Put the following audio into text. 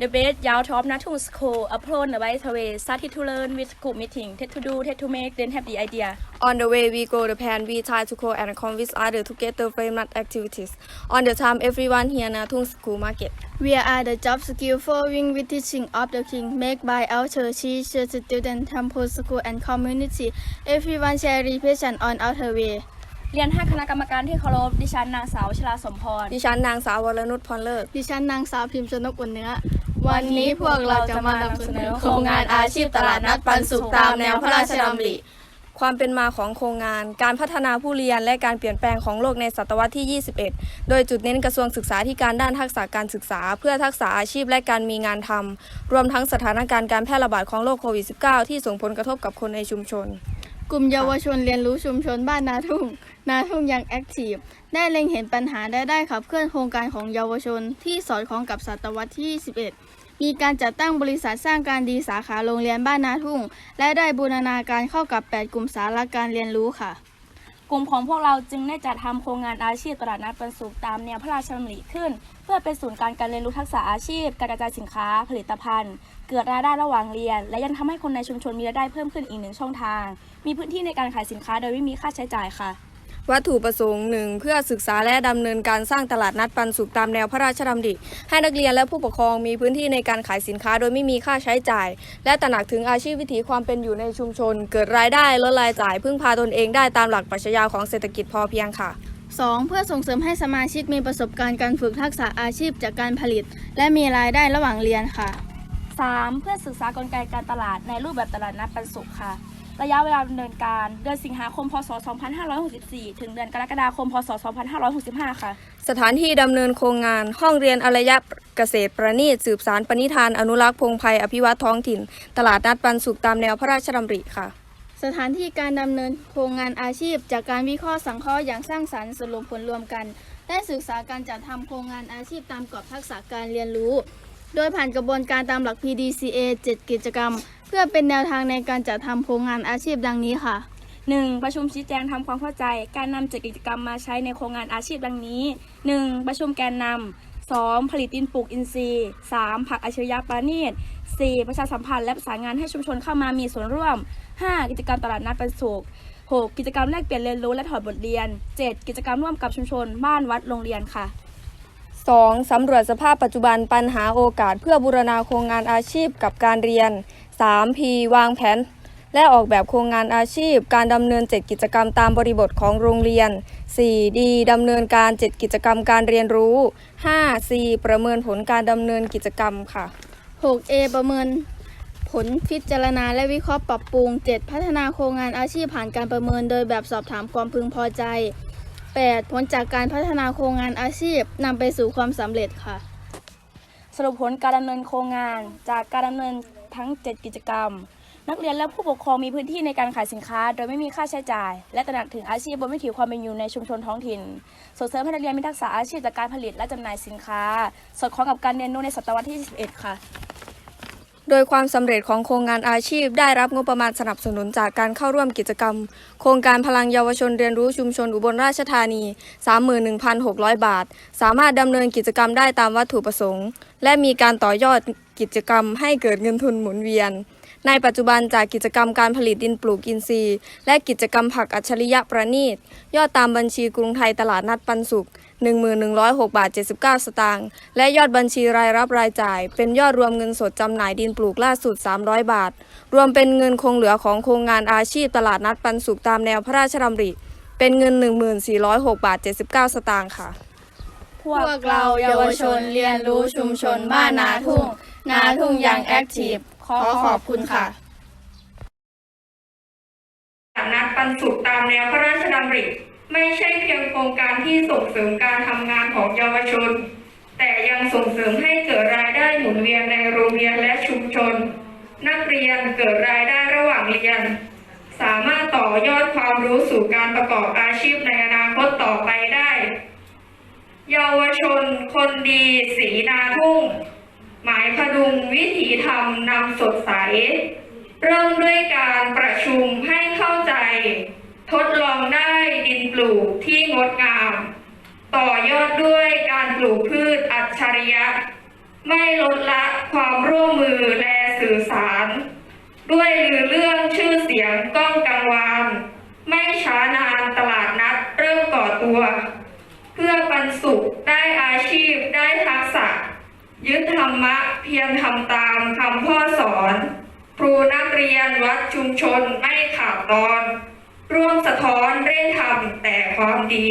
The best youth of Natung School upon the right way started to learn with group meeting, tend to do, tend to make, then have the idea. On the way we go the plan we try to go and convince others to get the framework activities. On the time everyone here Natung School Market. We are the job skill following with teaching of the king made by our teachers, students, temple school and community. Everyone share reflection on our way. เรียนห้าคณะกรรมการที่เคารพ ดิฉันนางสาวชลาสมพร ดิฉันนางสาววรนุชพรเลิศ ดิฉันนางสาวพิมพ์ชนกอุ่นเนื้อ วันนี้พวกเราจะมานำเสนอโครงงานอาชีพตลาดนัดปันสุขตามแนวพระราชดำริ ความเป็นมาของโครงงาน การพัฒนาผู้เรียนและการเปลี่ยนแปลงของโลกในศตวรรษที่ 21 โดยจุดเน้นกระทรวงศึกษาที่การด้านทักษะการศึกษา เพื่อทักษะอาชีพและการมีงานทำรวมทั้งสถานการณ์การแพร่ระบาดของโรคโควิด -19 ที่ส่งผลกระทบกับคนในชุมชน กลุ่มเยาวชนเรียนรู้ชุมชนบ้านนาทุ่ง นาทุ่งยังแอคทีฟได้เล็งเห็นปัญหาและได้ขับเคลื่อนโครงการของเยาวชนที่สอดคล้องกับศตวรรษที่ 21 มีการจัดตั้งบริษัทสร้างการดีสาขาโรงเรียนบ้านนาทุ่ง และได้บูรณาการเข้ากับ 8 กลุ่มสาระการเรียนรู้ค่ะ กลุ่มของพวกเราจึงได้จัดทำโครงงานอาชีพตลาดนัดปันสุขตามแนวพระราชดำริขึ้น เพื่อเป็นศูนย์การการเรียนรู้ทักษะอาชีพ การกระจายสินค้า ผลิตภัณฑ์ เกิดรายได้ระหว่างเรียน และยังทำให้คนในชุมชนมีรายได้เพิ่มขึ้นอีกหนึ่งช่องทาง มีพื้นที่ในการขายสินค้าโดยไม่มีค่าใช้จ่ายค่ะ วัตถุประสงค์หนึ่งเพื่อศึกษาและดำเนินการสร้างตลาดนัดปันสุขตามแนวพระราชดำริ ให้นักเรียนและผู้ปกครองมีพื้นที่ในการขายสินค้าโดยไม่มีค่าใช้จ่าย และตระหนักถึงอาชีพวิถีความเป็นอยู่ในชุมชน เกิดรายได้ลดรายจ่าย พึ่งพาตนเองได้ตามหลักปรัชญาของเศรษฐกิจพอเพียงค่ะ 2. เพื่อส่งเสริมให้สมาชิกมีประสบการณ์การฝึกทักษะอาชีพจากการผลิต และมีรายได้ระหว่างเรียนค่ะ 3. เพื่อศึกษากลไกการตลาดในรูปแบบตลาดนัดปันสุขค่ะ ระยะเวลาดำเนินการ เดือนสิงหาคม พศ 2564 ถึงเดือนกรกฎาคม พศ 2565 ค่ะ สถานที่ดำเนินโครงงานห้องเรียนอารยเกษตรประณีตสืบสารปณิธานอนุรักษ์พงไพรอภิวัตท้องถิ่น ตลาดนัดปันสุขตามแนวพระราชดำริค่ะ สถานที่การดำเนินโครงงานอาชีพ จากการวิเคราะห์สังเคราะห์อย่างสร้างสรรค์สรุปผลรวมกัน ได้ศึกษาการจัดทำโครงงานอาชีพตามกรอบทักษะการเรียนรู้ โดยผ่านกระบวนการตามหลัก PDCA 7 กิจกรรม เพื่อเป็นแนวทางในการจัดทำโครงงานอาชีพดังนี้ค่ะ 1. ประชุมชี้แจงทำความเข้าใจ การนำเจ็ดกิจกรรมมาใช้ในโครงงานอาชีพดังนี้ 1. ประชุมแกนนำ 2. ผลิตดินปลูกอินทรีย์ 3. ผักอัจฉริยะประณีต 4. ประชาสัมพันธ์และประสานงานให้ชุมชนเข้ามามีส่วนร่วม 5. กิจกรรมตลาดนัดปันสุข 6. กิจกรรมแลกเปลี่ยนเรียนรู้และถอดบทเรียน 7. กิจกรรมร่วมกับชุมชน บ้านวัดโรงเรียนค่ะ 2. สำรวจสภาพปัจจุบันปัญหาโอกาสเพื่อบูรณาโครงงานอาชีพกับการเรียน 3. P วางแผน และออกแบบโครงงานอาชีพ การดำเนิน 7 กิจกรรมตามบริบทของโรงเรียน 4. D ดำเนินการ 7 กิจกรรมการเรียนรู้ 5. C ประเมินผลการดำเนินกิจกรรมค่ะ 6A ประเมินผลพิจารณาและวิเคราะห์ปรับปรุง 7 พัฒนาโครงงานอาชีพผ่านการประเมินโดยแบบสอบถามความพึงพอใจ 8. ผลจากการพัฒนาโครงงานอาชีพนำไปสู่ความสำเร็จค่ะ สรุปผลการดำเนินโครงงานจากการดำเนินทั้ง 7 กิจกรรม นักเรียนและผู้ปกครองมีพื้นที่ในการขายสินค้า โดยไม่มีค่าใช้จ่าย และตระหนักถึงอาชีพบนวิถีความเป็นอยู่ในชุมชนท้องถิ่น ส่งเสริมให้นักเรียนมีทักษะอาชีพจากการผลิตและจำหน่ายสินค้า สอดคล้องกับการเรียนรู้ในศตวรรษที่ 21 ค่ะ โดยความสำเร็จของโครงงานอาชีพ ได้รับงบประมาณสนับสนุนจากการเข้าร่วมกิจกรรม โครงการพลังเยาวชนเรียนรู้ชุมชนอุบลราชธานี 31,600 บาท สามารถดำเนินกิจกรรมได้ตามวัตถุประสงค์ และมีการต่อยอดกิจกรรมให้เกิดเงินทุนหมุนเวียน ในปัจจุบันจากกิจกรรมการผลิตดินปลูกอินทรีย์ และกิจกรรมผักอัจฉริยะประณีต ยอดตามบัญชีกรุงไทยตลาดนัดปันสุข 1106 บาท 79 สตางค์ และยอดบัญชีรายรับรายจ่าย เป็นยอดรวมเงินสดจำหน่ายดินปลูกล่าสุด 300 บาท รวมเป็นเงินคงเหลือของโครงงานอาชีพตลาดนัดปันสุขตามแนวพระราชดำริ เป็นเงิน 1406 บาท 79 สตางค์ค่ะพพวกเราเยาวชนเรียนรู้ชุมชนบ้านนาทุ่ง นาทุ่งยังแอคทีฟ ขอขอบคุณค่ะนัดปันสุขตามแนวพระราชดำริไม่ใช่เพียงโครงการที่ส่งเสริมการทำงานของเยาวชน แต่ยังส่งเสริมให้เกิดรายได้หมุนเวียนในโรงเรียนและชุมชน นักเรียนเกิดรายได้ระหว่างเรียน สามารถต่อยอดความรู้สู่การประกอบอาชีพในอนาคตต่อไปได้ เยาวชน คนดี สีนาทุ่ง หมายพดุงวิถีธรรมนำสดใส เริ่มด้วยการประชุมให้เข้าใจ ทดลองได้ดินปลูกที่งดงาม ต่อยอดด้วยการปลูกพืชอัจฉริยะ ไม่ลดละความร่วมมือและสื่อสาร ด้วยลือเรื่องชื่อเสียงก้องกังวาน ไม่ช้านานตลาดนัดเริ่มก่อตัว เพื่อปันสุขได้อาชีพได้ทักษะ ยึดธร รมะเพียรทำตามคำพ่อสอน ครูนักเรียนวัดชุมชนไม่ขาดตอน ร่วมสะท้อนเร่งทำแต่ความดี